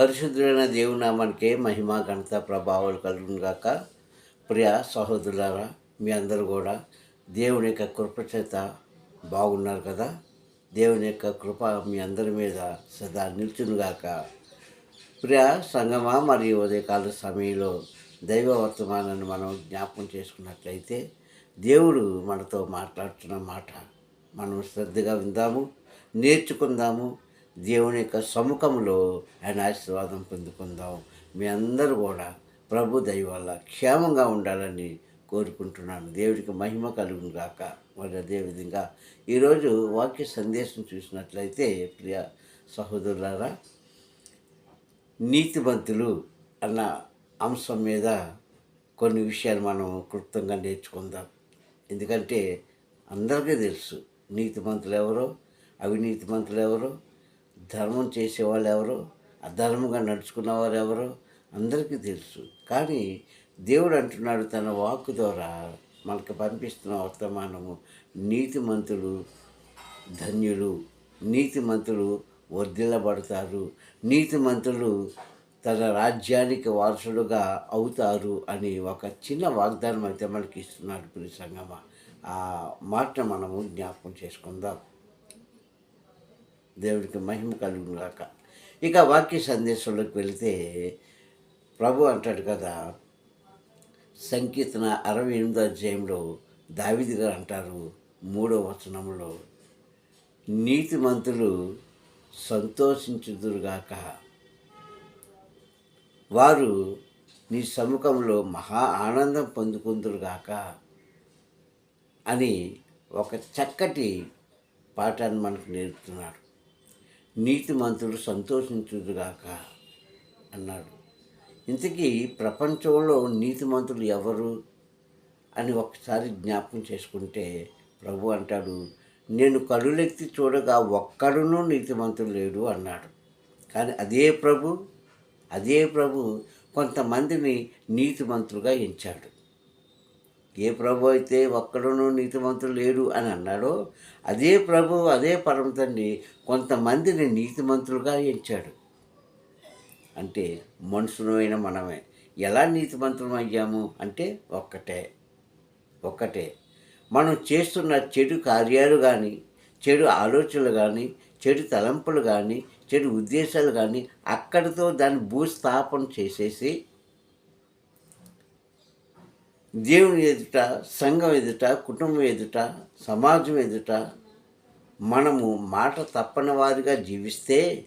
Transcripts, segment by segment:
పరిశుద్ధుడైన దేవునామానికే మహిమ ఘనత ప్రభావాలు కలుగును గాక. ప్రియ సహోదరులారా మీ అందరూ కూడా దేవుని యొక్క కృప చేత బాగున్నారు కదా? దేవుని యొక్క కృప మీ అందరి మీద సదా నిల్చునుగాక ప్రియ సంగమా మరియు ఉదయకాల సమయంలో దైవ వర్తమానాన్ని మనం జ్ఞాపకం చేసుకున్నట్లయితే దేవుడు మనతో మాట్లాడుతున్న మాట మనం శ్రద్ధగా విందాము నేర్చుకుందాము దేవుని యొక్క సముఖంలో ఆయన ఆశీర్వాదం పొందుకుందాం. మీ అందరూ కూడా ప్రభు దయ వల్ల క్షేమంగా ఉండాలని కోరుకుంటున్నాను. దేవుడికి మహిమ కలుగును గాక. మరి అదేవిధంగా ఈరోజు వాక్య సందేశం చూసినట్లయితే ప్రియ సహోదరులారా నీతిమంతులు అన్న అంశం మీద కొన్ని విషయాలు మనం క్లుప్తంగా నేర్చుకుందాం. ఎందుకంటే అందరికీ తెలుసు నీతిమంతులు ఎవరో అవినీతిమంతులు ఎవరో ధర్మం చేసేవాళ్ళు ఎవరో? అధర్మంగా నడుచుకున్నవారు ఎవరో? అందరికీ తెలుసు. కానీ దేవుడు అంటున్నాడు తన వాక్కు ద్వారా మనకు పంపిస్తున్న వర్తమానము నీతిమంతులు ధన్యులు నీతిమంతులు వర్ధిల్లబడతారు నీతిమంతులు తన రాజ్యానికి వారసుడుగా అవుతారు అని ఒక చిన్న వాగ్దానం అయితే మనకి ఇస్తున్నాడు ప్రియ సంగమ. ఆ మాట మనము జ్ఞాపకం చేసుకుందాం. దేవుడికి మహిమ కలుగును గాక. ఇక వాక్య సందేశంలోకి వెళితే ప్రభు అంటాడు కదా సంకీర్తన అరవై ఎనిమిదో అధ్యాయంలో దావిది గారు అంటారు మూడో వచనంలో నీతిమంతులు సంతోషించుదురుగాక వారు నీ సముఖంలో మహా ఆనందం పొందుకుందురుగాక అని ఒక చక్కటి పాఠాన్ని మనకు నేర్పుతున్నాడు నీతిమంతుడు సంతోషించుదుగాక అన్నాడు. ఇంతకీ ప్రపంచంలో నీతిమంతులు ఎవరు అని ఒకసారి జ్ఞాపకం చేసుకుంటే ప్రభు అంటాడు నేను కడులెత్తి చూడగా ఒక్కడునూ నీతిమంతులు లేడు అన్నాడు. కానీ అదే ప్రభు అదే ప్రభు కొంతమందిని నీతిమంతులుగా ఎంచాడు. ఏ ప్రభు అయితే ఒక్కడును నీతిమంతుడు లేడు అని అన్నాడో అదే ప్రభు అదే పరమ తండ్రి కొంతమందిని నీతిమంతులుగా ఎంచాడు. అంటే మనుషులమైన మనమే. ఎలా నీతిమంతులం అయ్యాము అంటే ఒక్కటే ఒక్కటే. మనం చేస్తున్న చెడు కార్యాలు కానీ చెడు ఆలోచనలు కానీ చెడు తలంపులు కానీ చెడు ఉద్దేశాలు కానీ అక్కడితో దాన్ని భూస్థాపన చేసేసి దేవుని ఎదుట సంఘం ఎదుట కుటుంబం ఎదుట సమాజం ఎదుట మనము మాట తప్పని వారిగా జీవిస్తే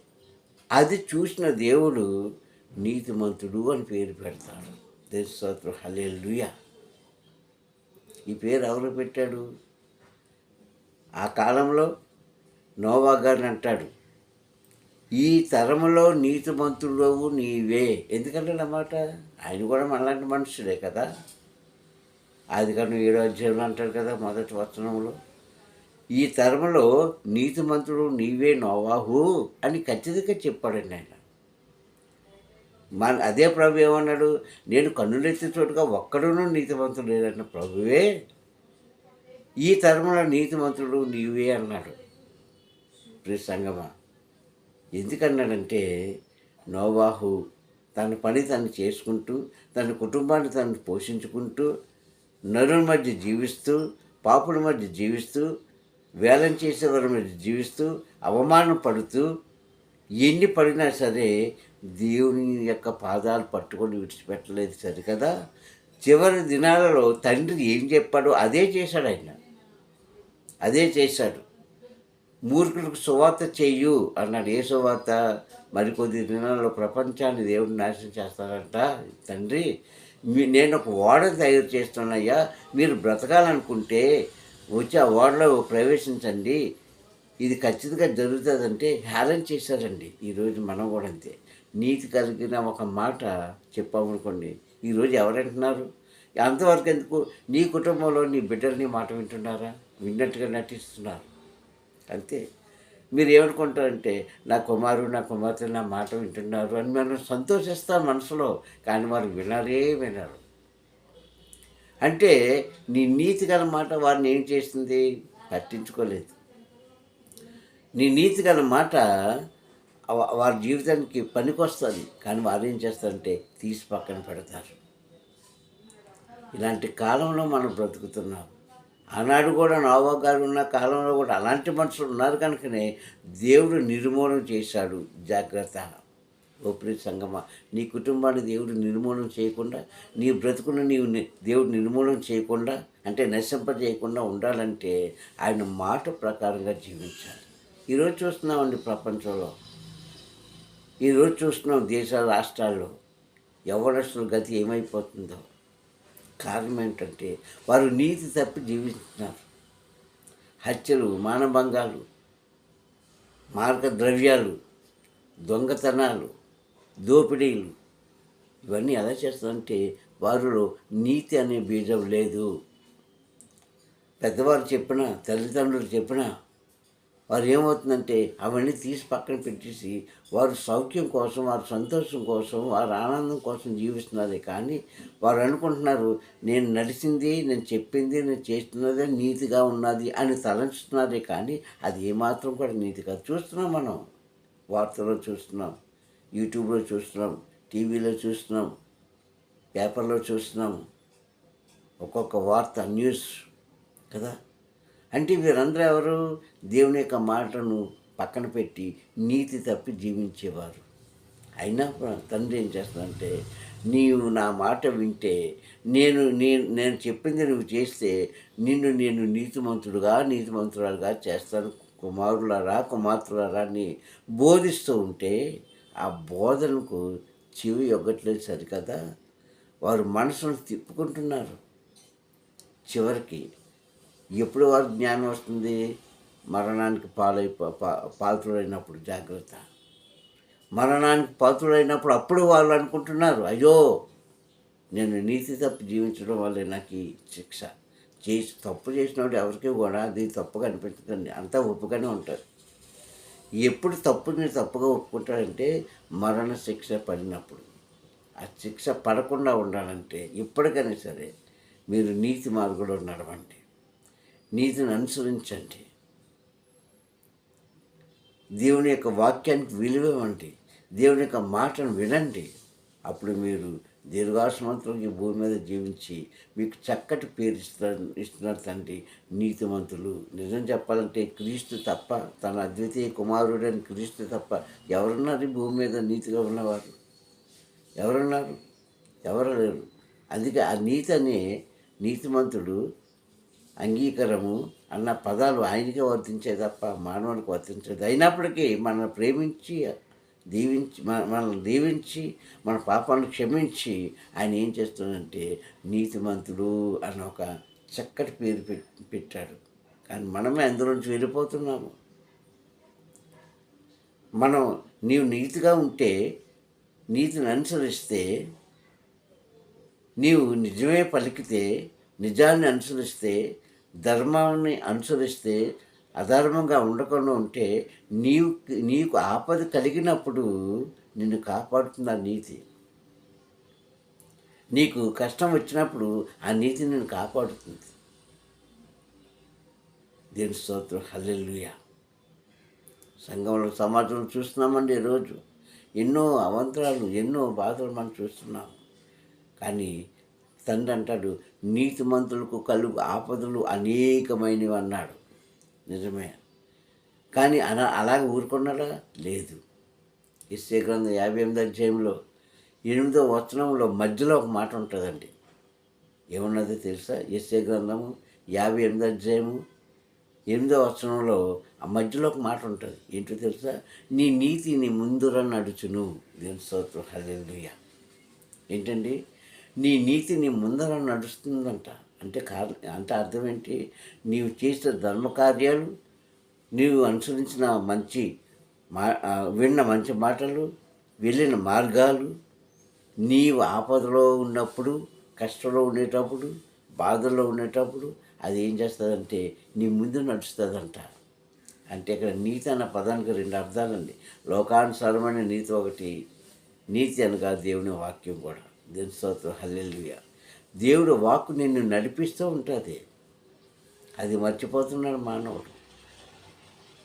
అది చూసిన దేవుడు నీతిమంతుడు అని పేరు పెడతాడు. దేశోత్ర హలే ఈ పేరు ఎవరు పెట్టాడు? ఆ కాలంలో నోవా గారిని అంటాడు ఈ తరములో నీతిమంతుడు నీవే. ఎందుకంటే అన్నమాట ఆయన కూడా మనలాంటి మనుషులే కదా. అది కానీ ఏడో అధ్యాయంలో అంటాడు కదా మొదటి వచనంలో. ఈ తరములో నీతిమంతుడు నీవే నోవాహు అని ఖచ్చితంగా చెప్పాడండి ఆయన. మన అదే ప్రభు ఏమన్నాడు? నేను కన్నులెత్తి చోటుగా నీతి నీతిమంతుడు లేదన్న ప్రభువే. ఈ తరములో నీతిమంతుడు నీవే అన్నాడు. ప్రియ సంగమా ఎందుకన్నాడంటే నోవాహు తన పని తను చేసుకుంటూ తన కుటుంబాన్ని తను పోషించుకుంటూ నరుల మధ్య జీవిస్తూ పాపుల మధ్య జీవిస్తూ వేలం చేసేవారి మధ్య జీవిస్తూ అవమానం పడుతూ ఎన్ని పడినా సరే దేవుని యొక్క పాదాలు పట్టుకొని విడిచిపెట్టలేదు సరికదా? చివరి దినాలలో తండ్రి ఏం చెప్పాడో అదే చేశాడు ఆయన. అదే చేశాడు. మూర్ఖులకు సువార్త చెయ్యు అన్నాడు. ఏ సువార్త? మరికొద్ది దినాల్లో ప్రపంచాన్ని దేవుడు నాశనం చేస్తాడంట తండ్రి. నేను ఒక ఓడ తయారు చేస్తున్నాయ్యా. మీరు బ్రతకాలనుకుంటే వచ్చి ఆ ఓడలో ప్రవేశించండి. ఇది ఖచ్చితంగా జరుగుతుందంటే హేళన చేశారండి. ఈరోజు మనం కూడా అంతే. నీతి కలిగిన ఒక మాట చెప్పామనుకోండి ఈరోజు ఎవరంటున్నారు? అంతవరకు ఎందుకు? నీ కుటుంబంలో నీ బిడ్డలు నీ మాట వింటున్నారా? విన్నట్టుగా నటిస్తున్నారు. అంతే. మీరు ఏమనుకుంటారంటే నా కుమారుడు నా కుమార్తె నా మాట వింటున్నారు అని మనం సంతోషిస్తాం మనసులో. కానీ వారు వినరే వినరు. అంటే నీ నీతి గల మాట వారిని ఏం చేసింది? పట్టించుకోలేదు. నీ నీతి గల మాట వారి జీవితానికి పనికొస్తుంది. కానీ వారు ఏం చేస్తారంటే తీసి పక్కన పెడతారు. ఇలాంటి కాలంలో మనం బ్రతుకుతున్నాం. ఆనాడు కూడా నోవా గారు ఉన్న కాలంలో కూడా అలాంటి మనుషులు ఉన్నారు కనుకనే దేవుడు నిర్మూలన చేశాడు. జాగ్రత్త. ఓపిరి సంగమ నీ కుటుంబాన్ని దేవుడు నిర్మూలన చేయకుండా నీ బ్రతుకును నీవు దేవుడు నిర్మూలన చేయకుండా అంటే నశింపజేయకుండా ఉండాలంటే ఆయన మాట ప్రకారంగా జీవించాలి. ఈరోజు చూస్తున్నామండి ప్రపంచంలో. ఈరోజు చూస్తున్నాం దేశ రాష్ట్రాల్లో. యవనస్తుల గతి ఏమైపోతుందో. కారణం ఏంటంటే వారు నీతి తప్పి జీవిస్తున్నారు హత్యలు మానభంగాలు మార్గ ద్రవ్యాలు దొంగతనాలు దోపిడీలు ఇవన్నీ ఎలా చేస్తారంటే వారిలో నీతి అనే బీజం లేదు. పెద్దవారు చెప్పినా తల్లిదండ్రులు చెప్పినా వారు ఏమవుతుందంటే అవన్నీ తీసి పక్కన పెట్టేసి వారు సౌఖ్యం కోసం వారి సంతోషం కోసం వారి ఆనందం కోసం జీవిస్తున్నారే. కానీ వారు అనుకుంటున్నారు నేను నడిచింది నేను చెప్పింది నేను చేస్తున్నదే నీతిగా ఉన్నది అని తలంచుతున్నారే. కానీ అది ఏమాత్రం కూడా నీతి కాదు. చూస్తున్నాం మనం వార్తల్లో చూస్తున్నాం యూట్యూబ్లో చూస్తున్నాం టీవీలో చూస్తున్నాం పేపర్లో చూస్తున్నాం ఒక్కొక్క వార్త న్యూస్ కదా? అంటే వీరందరూ ఎవరు? దేవుని యొక్క మాటను పక్కన పెట్టి నీతి తప్పి జీవించేవారు. అయినా తండ్రి ఏం చేస్తుందంటే నీవు నా మాట వింటే నేను నేను నేను చెప్పింది నువ్వు చేస్తే నిన్ను నేను నీతిమంతుడుగా నీతిమంతురాలుగా చేస్తాను. కుమారులారా కుమార్తెలారా అని బోధిస్తూ ఉంటే ఆ బోధనకు చెవి ఒగ్గట్లేదు సరికదా? వారు మనసును తిప్పుకుంటున్నారు. చివరికి ఎప్పుడు వారు జ్ఞానం వస్తుంది? మరణానికి పాలై పాత్రుడైనప్పుడు జాగ్రత్త. మరణానికి పాత్రుడైనప్పుడు అప్పుడు వాళ్ళు అనుకుంటున్నారు అయ్యో నేను నీతి తప్పు జీవించడం వల్ల నాకు ఈ శిక్ష. చేసి తప్పు చేసినప్పుడు ఎవరికి కూడా అది తప్పుగా అనిపించదండి. అంతా ఒప్పుగానే ఉంటారు. ఎప్పుడు తప్పుని తప్పుగా ఒప్పుకుంటారంటే మరణ శిక్ష పడినప్పుడు. ఆ శిక్ష పడకుండా ఉండాలంటే ఎప్పటికైనా సరే మీరు నీతి మార్గంలో నడవండి. నీతిని అనుసరించండి. దేవుని యొక్క వాక్యానికి విలువ ఇవ్వండి. దేవుని యొక్క మాటను వినండి. అప్పుడు మీరు దీర్ఘాసమంతులు ఈ భూమి మీద జీవించి మీకు చక్కటి పేరు ఇస్తారు ఇస్తున్నారు తండ్రి. నీతిమంతులు. నిజం చెప్పాలంటే క్రీస్తు తప్ప తన అద్వితీయ కుమారుడని క్రీస్తు తప్ప ఎవరున్నారు ఈ భూమి మీద నీతిగా ఉన్నవారు? ఎవరున్నారు? ఎవరు లేరు? అందుకే ఆ నీతి అనే నీతిమంతుడు అంగీకారము అన్న పదాలు ఆయనకే వర్తించే తప్ప మానవునికి వర్తించదు అయినప్పటికీ మనల్ని ప్రేమించి దీవించి మన మనల్ని దీవించి మన పాపాలను క్షమించి ఆయన ఏం చేస్తున్నాడంటే నీతిమంతుడు అన్న ఒక చక్కటి పేరు పెట్టాడు. కానీ మనమే అందులోంచి వెళ్ళిపోతున్నాము. మనం నీవు నీతిగా ఉంటే నీతిని అనుసరిస్తే నీవు నిజమే పలికితే నిజాన్ని అనుసరిస్తే ధర్మాన్ని అనుసరిస్తే అధర్మంగా ఉండకుండా ఉంటే నీవు నీకు ఆపద కలిగినప్పుడు నిన్ను కాపాడుతుంది ఆ నీతి. నీకు కష్టం వచ్చినప్పుడు ఆ నీతి నిన్ను కాపాడుతుంది. దేని స్తోత్రం. హల్లెలూయా. సంఘంలో సమాజంలో చూస్తున్నామండి ఈరోజు. ఎన్నో అవంతరాలు ఎన్నో బాధలు మనం చూస్తున్నాం. కానీ తండ్రి అంటాడు నీతిమంతులకు కలుగు ఆపదలు అనేకమైనవి అన్నాడు. నిజమే. కానీ అలా అలాగే ఊరుకున్నాడా? లేదు. ఇస్తే గ్రంథం యాభై ఎనిమిది అధ్యాయంలో ఎనిమిదో వచనంలో మధ్యలో ఒక మాట ఉంటుందండి. ఏమున్నదో తెలుసా? ఎస్ఏ గ్రంథము యాభై ఎనిమిది అధ్యాయము ఎనిమిదో వచనంలో ఆ మధ్యలో ఒక మాట ఉంటుంది. ఏంటో తెలుసా? నీ నీతి నీ ముందుర నడుచును. దేని స్తోత్రం. హల్లెలూయా. ఏంటండి? నీ నీతి నీ ముందర నడుస్తుందంట. అంటే కారణం అంటే అర్థం ఏంటి? నీవు చేసిన ధర్మకార్యాలు నీవు అనుసరించిన మంచి మా విన్న మంచి మాటలు వెళ్ళిన మార్గాలు నీవు ఆపదలో ఉన్నప్పుడు కష్టంలో ఉండేటప్పుడు బాధల్లో ఉండేటప్పుడు అది ఏం చేస్తుందంటే నీ ముందు నడుస్తుందంట. అంటే ఇక్కడ నీతి అన్న పదానికి రెండు అర్థాలండి. లోకానుసారమైన నీతి ఒకటి నీతి అనగా దేవుని వాక్యం కూడా. దేవుని స్తోత్రం హల్లెలుయ. దేవుడు వాక్కు నిన్ను నడిపిస్తూ ఉంటుంది. అది మర్చిపోతున్నాడు మానవుడు.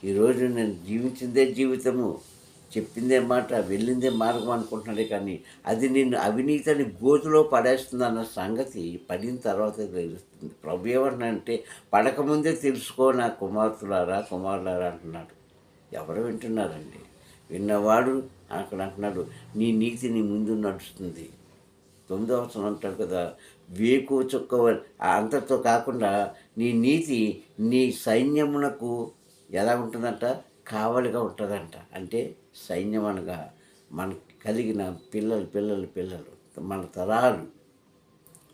ఈరోజు నేను జీవించిందే జీవితము చెప్పిందే మాట వెళ్ళిందే మార్గం అనుకుంటున్నాడే కానీ అది నిన్ను అవినీతిని గోతులో పడేస్తుంది అన్న సంగతి పడిన తర్వాత తెలుస్తుంది. ప్రభు ఏమంటున్నాడంటే పడకముందే తెలుసుకో నా కుమార్తెలారా కుమారులారా అంటున్నాడు. ఎవరు వింటున్నారండి? విన్నవాడు అక్కడ అంటున్నాడు నీ నీతి నీ ముందు నడుస్తుంది. తొమ్మిదవ వచనం అంటాడు కదా. వేకు చుక్క అంతటితో కాకుండా నీ నీతి నీ సైన్యమునకు ఎలా ఉంటుందంట? కావలిగా ఉంటుందంట. అంటే సైన్యం అనగా మనకు కలిగిన పిల్లలు పిల్లలు పిల్లలు మన తరాలు.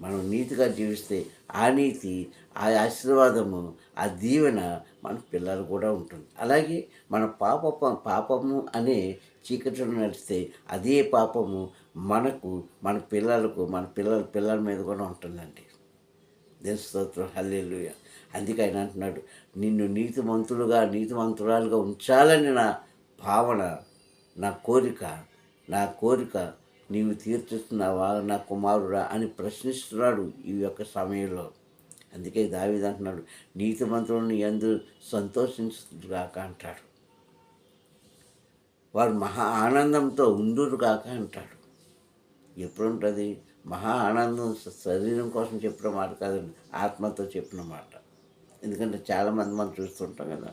మనం నీతిగా జీవిస్తే ఆ నీతి ఆ ఆశీర్వాదము ఆ దీవెన మన పిల్లలు కూడా ఉంటుంది. అలాగే మన పాప పాపము అనే చీకటిలో నడిస్తే అదే పాపము మనకు మన పిల్లలకు మన పిల్లల పిల్లల మీద కూడా ఉంటుందండి. దేశస్తోత్రం స్తోత్రం అందుకే ఆయన అంటున్నాడు నిన్ను నీతిమంతులుగా నీతిమంతురాలుగా ఉంచాలని నా భావన నా కోరిక నా కోరిక నీవు తీర్చిస్తున్నావా నా కుమారుడా అని ప్రశ్నిస్తున్నాడు ఈ యొక్క సమయంలో. అందుకే దావిది అంటున్నాడు నీతిమంతులను ఎందు సంతోషించుగాక అంటాడు. వారు మహా ఆనందంతో ఉండురుగాక అంటాడు. ఎప్పుడు ఉంటుంది మహా ఆనందం శరీరం కోసం చెప్పిన మాట కాదండి ఆత్మతో చెప్పిన మాట. ఎందుకంటే చాలామంది మనం చూస్తుంటాం కదా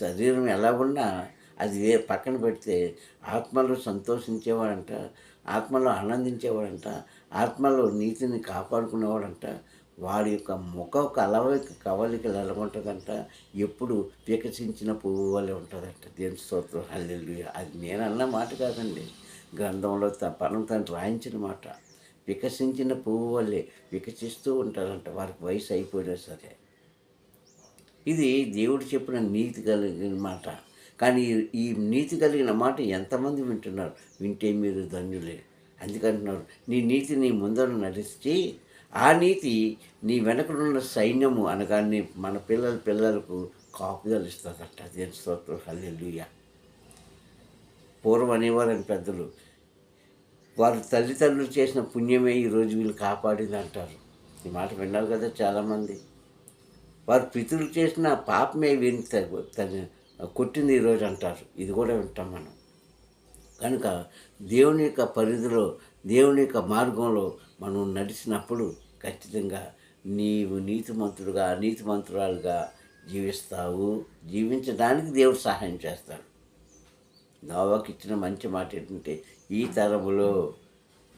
శరీరం ఎలా ఉన్నా అది ఏ పక్కన పెడితే ఆత్మలో సంతోషించేవాడంట ఆత్మలో ఆనందించేవాడంట ఆత్మలో నీతిని కాపాడుకునేవాడంట వాడి యొక్క ముఖ కలవలిక కవలికలు ఎలా ఉంటుందంట ఎప్పుడు వికసించిన పువ్వు వల్లే ఉంటుందంట. దేని స్తోత్రం. హల్లెలూయా. అది నేను అన్న మాట కాదండి. గ్రంథంలో త పరం తండ్రి రాయించిన మాట. వికసించిన పువ్వు వల్లే వికసిస్తూ ఉంటారంట. వారికి వయసు అయిపోయినా సరే. ఇది దేవుడు చెప్పిన నీతి కలిగిన మాట. కానీ ఈ- నీతి కలిగిన మాట ఎంతమంది వింటున్నారు? వింటే మీరు ధన్యులే. అందుకంటున్నారు నీ నీతి నీ ముందర నడిచి ఆ నీతి నీ వెనకడున్న సైన్యము అనగా నీ మన పిల్లల పిల్లలకు కాపుదలు ఇస్తుందట దేని స్తోత్రం. హల్లెలూయా. పూర్వం అనేవారని పెద్దలు వారు తల్లిదండ్రులు చేసిన పుణ్యమే ఈరోజు వీళ్ళు కాపాడింది అంటారు ఈ మాట విన్నారు కదా చాలామంది. వారు పితృలు చేసిన పాపమే వీరిని కొట్టింది ఈరోజు అంటారు. ఇది కూడా వింటాం మనం. కనుక దేవుని యొక్క పరిధిలో దేవుని యొక్క మార్గంలో మనం నడిచినప్పుడు ఖచ్చితంగా నీవు నీతిమంతుడుగా నీతిమంతురాలుగా జీవిస్తావు. జీవించడానికి దేవుడు సహాయం చేస్తాడు. నోవాకి ఇచ్చిన మంచి మాట ఏంటంటే ఈ తరములో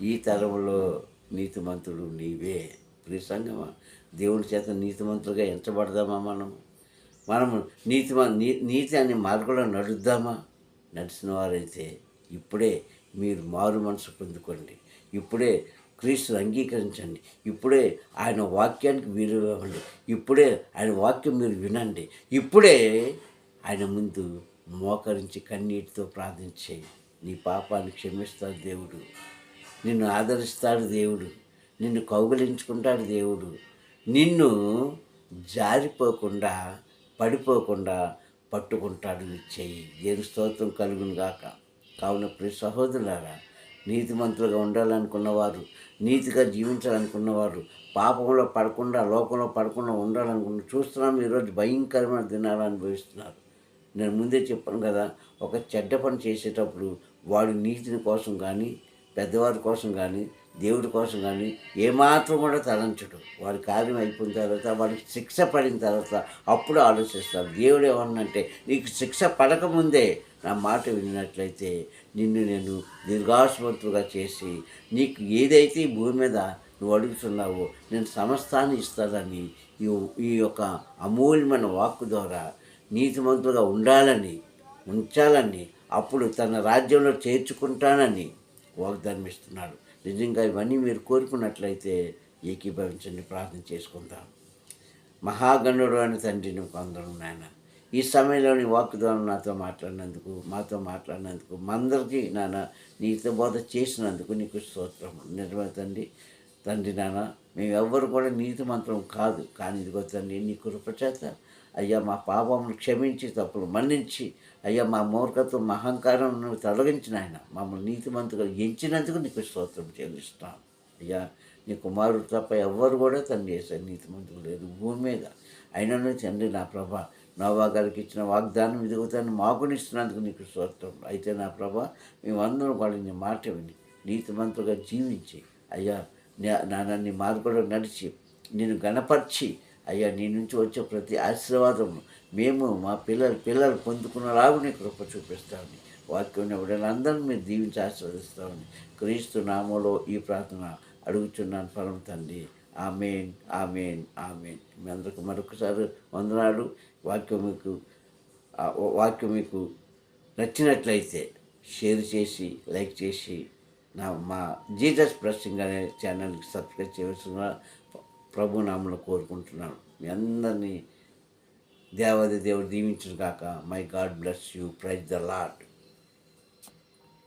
ఈ తరములో నీతిమంతుడు నీవే. ప్రియ సంగమా దేవుడి చేత నీతిమంతులుగా ఎంచబడదామా మనం మనము నీతి నీ నీతి అనే మార్గంలో నడుద్దామా? నడిచిన వారైతే ఇప్పుడే మీరు మారు మనసు పొందుకోండి. ఇప్పుడే క్రీస్తుని అంగీకరించండి. ఇప్పుడే ఆయన వాక్యానికి మీరు ఇవ్వండి. ఇప్పుడే ఆయన వాక్యం మీరు వినండి. ఇప్పుడే ఆయన ముందు మోకరించి కన్నీటితో ప్రార్థించేయండి. నీ పాపాన్ని క్షమిస్తాడు దేవుడు. నిన్ను ఆదరిస్తాడు దేవుడు. నిన్ను కౌగులించుకుంటాడు దేవుడు. నిన్ను జారిపోకుండా పడిపోకుండా పట్టుకుంటాడు నీ చెయ్యి. దేని స్తోత్రం కలుగును గాక. కావున ప్రియ సహోదరులారా నీతిమంతులుగా ఉండాలనుకున్నవారు నీతిగా జీవించాలనుకున్నవారు పాపంలో పడకుండా లోకంలో పడకుండా ఉండాలనుకున్న చూస్తున్నాం ఈరోజు భయంకరమైన దినాలు అనుభవిస్తున్నారు. నేను ముందే చెప్పాను కదా ఒక చెడ్డ పని చేసేటప్పుడు వాడు నీతిని కోసం కానీ పెద్దవారి కోసం కానీ దేవుడి కోసం కానీ ఏమాత్రం కూడా తలంచడు. వాడి కార్యం అయిపోయిన తర్వాత వాడికి శిక్ష పడిన తర్వాత అప్పుడు ఆలోచిస్తాడు. దేవుడు ఏమన్నంటే నీకు శిక్ష పడకముందే నా మాట విన్నట్లయితే నిన్ను నేను దీర్ఘాసుపత్రుగా చేసి నీకు ఏదైతే ఈ భూమి మీద నువ్వు అడుగుతున్నావో నేను సమస్తాన్ని ఇస్తానని ఈ ఈ యొక్క అమూల్యమైన వాక్కు ద్వారా నీతిమంతులుగా ఉండాలని ఉంచాలని అప్పుడు తన రాజ్యంలో చేర్చుకుంటానని వాగ్దానం ఇస్తున్నాడు నిజంగా ఇవన్నీ మీరు కోరుకున్నట్లయితే ఏకీభవించండి ప్రార్థన చేసుకుందాం. మహాగణుడు అని తండ్రి నువ్వు కొందరు నాయన ఈ సమయంలో నీ వాక్ ద్వారా నాతో మాట్లాడినందుకు మాతో మాట్లాడినందుకు మా అందరికీ నాన్న నీతో బోధ చేసినందుకు నీకు స్తోత్రం నిజమే తండ్రి తండ్రి నాన్న మేము ఎవ్వరు కూడా నీతి మంత్రం కాదు. కానీ ఇదిగో తండ్రి నీ కృపచేత అయ్యా మా పాపములు క్షమించి తప్పులు మన్నించి అయ్యా మా మూర్ఖత్వం మా అహంకారం నువ్వు తొలగించిన ఆయన మమ్మల్ని నీతిమంతుగా ఎంచినందుకు నీకు స్తోత్రం చెల్లిస్తాం అయ్యా నీ కుమారుడు తప్ప ఎవ్వరు కూడా తండ్రి చేశారు నీతిమంతులు లేదు భూమి మీద. అయినను తండ్రి నా ప్రభ నోవా గారికి ఇచ్చిన వాగ్దానం ఇదిగుతాను మాకునిస్తున్నందుకు నీకు స్తోత్రం. అయితే నా ప్రభా మేమందరం వాళ్ళని మాట విని నీతిమంతులుగా జీవించి అయ్యా నా- నన్ను నీ మార్గంలో నడిచి నేను గణపరిచి అయ్యా నీ నుంచి వచ్చే ప్రతి ఆశీర్వాదము మేము మా పిల్లలు పిల్లలు పొందుకున్నలాగునే కృప చూపిస్తామని వాక్యం ఎవరైనా మీరు దీవించి ఆశీర్వదిస్తామని క్రీస్తు నామంలో ఈ ప్రార్థన అడుగుచున్నాను ఫలం తండ్రి. Amen amen amen. మీ అందరికి మరొకసారి వందనాలు. వాక్యం మీకు వాక్యం మీకు నచ్చినట్లయితే షేర్ చేసి లైక్ చేసి నా మా జీజస్ బ్లెస్సింగ్ అనే ఛానల్కి సబ్స్క్రైబ్ చేయవలసిన ప్రభు నామలో కోరుకుంటున్నాను. మీ అందరినీ దేవాది దేవుడు దీవించును కాక my god bless you praise the lord